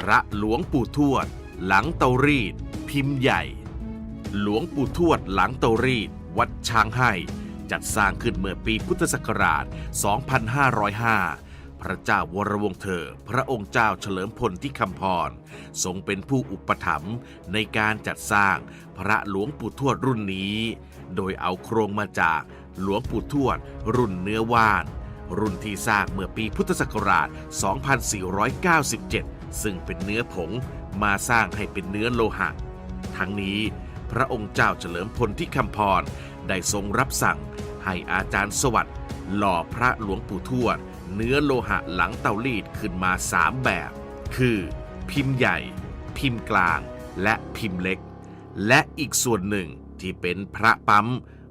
พระหลวงปู่ทวด หลังเตารีด พิมพ์ใหญ่ หลวงปู่ทวดหลังเตารีด วัดช้างให้จัดสร้างขึ้นเมื่อปีพุทธศักราช 2505 พระเจ้าวรวงเธอ พระองค์เจ้าเฉลิมพลที่คำพร ทรงเป็นผู้อุปถัมภ์ในการจัดสร้างพระหลวงปู่ทวดรุ่นนี้ โดยเอาโครงมาจากหลวงปู่ทวด รุ่นเนื้อว่าน รุ่นที่สร้างเมื่อปีพุทธศักราช 2497 ซึ่งเป็นเนื้อผงมาสร้างให้เป็นเนื้อโลหะ ทั้งนี้พระองค์เจ้าเฉลิมพลที่คำพรได้ทรงรับสั่งให้อาจารย์สวัสดิ์หล่อพระหลวงปู่ทวด เนื้อโลหะหลังเตารีดขึ้นมาสามแบบ คือ พิมพ์ใหญ่ พิมพ์กลาง และพิมพ์เล็ก และอีกส่วนหนึ่งที่เป็นพระปั๊ม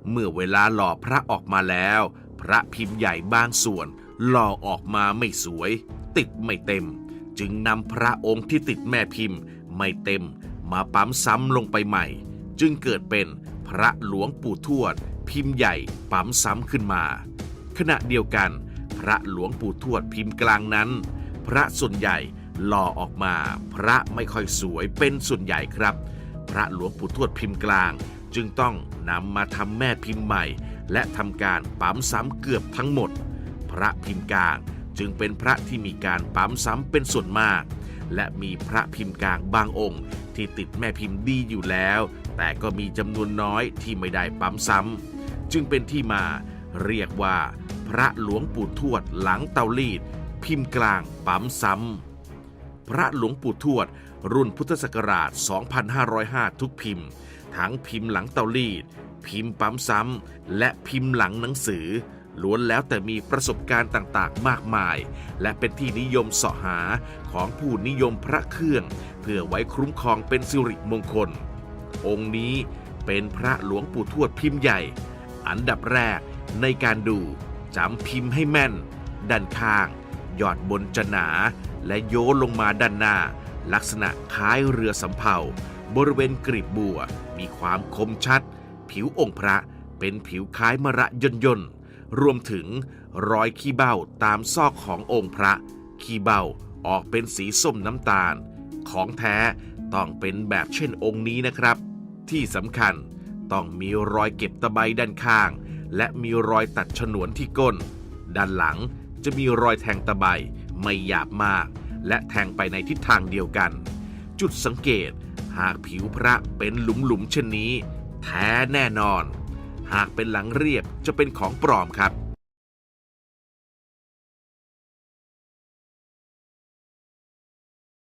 เมื่อเวลาหล่อพระออกมาแล้ว พระพิมพ์ใหญ่บางส่วนหล่อออกมาไม่สวย ติดไม่เต็ม จึงนำพระองค์ที่ติดแม่พิมพ์ไม่เต็มมาปั๊มซ้ำลงไปใหม่ จึงเกิดเป็นพระหลวงปู่ทวด พิมพ์ใหญ่ปั๊มซ้ำขึ้นมา ขณะเดียวกัน พระหลวงปู่ทวดพิมพ์กลางนั้น พระส่วนใหญ่หล่อออกมา พระไม่ค่อยสวยเป็นส่วนใหญ่ครับ พระหลวงปู่ทวดพิมพ์กลาง จึงต้องนำมาทำแม่พิมพ์ใหม่ และทำการปั๊มซ้ำเกือบทั้งหมด พระพิมพ์กลาง จึงเป็นพระที่มีการปั๊มซ้ำเป็นส่วนมาก และมีพระพิมพ์กลางบางองค์ ที่ติดแม่พิมพ์ดีอยู่แล้ว แต่ก็มีจำนวนน้อยที่ไม่ได้ปั๊มซ้ำจึงเป็นที่มาเรียกว่า พระหลวงปู่ทวดหลังเตาลีด พิมพ์กลางปั๊มซ้ำพระหลวงปู่ทวด รุ่นพุทธศักราช 2505 ทุกพิมพ์ ทั้งพิมพ์หลังเตาลีด พิมพ์ปั๊มซ้ำและพิมพ์หลังหนังสือ ล้วนแล้วแต่มีประสบการณ์ต่างๆ มากมาย และเป็นที่นิยมเสาะหาของผู้นิยมพระเครื่อง เพื่อไว้คุ้มครองเป็นสิริมงคล องค์นี้เป็นพระหลวงปู่ทวดพิมพ์ใหญ่ อันดับแรกในการดูจำพิมพ์ให้แม่น ด้านข้าง ยอดบนจะหนา และโยนลงมาด้านหน้า ลักษณะคล้ายเรือสำเภาบริเวณกรีบบัวมีความคมชัด ผิวองค์พระเป็นผิวคล้ายมระยนยน์ รวมถึงรอยขี้เบ้าตามซอกขององค์พระ ขี้เบ้าออกเป็นสีส้มน้ำตาล ของแท้ต้องเป็นแบบเช่นองค์นี้นะครับ ที่สำคัญต้องมีรอยเก็บตะไบด้านข้าง และมีรอยตัดฉนวนที่ก้น ด้านหลังจะมีรอยแทงตะไบไม่หยาบมาก และแทงไปในทิศทางเดียวกัน จุดสังเกตหากผิวพระเป็นหลุมๆเช่นนี้ แท้แน่นอน หากเป็นหลังเรียบจะเป็นของปลอมครับ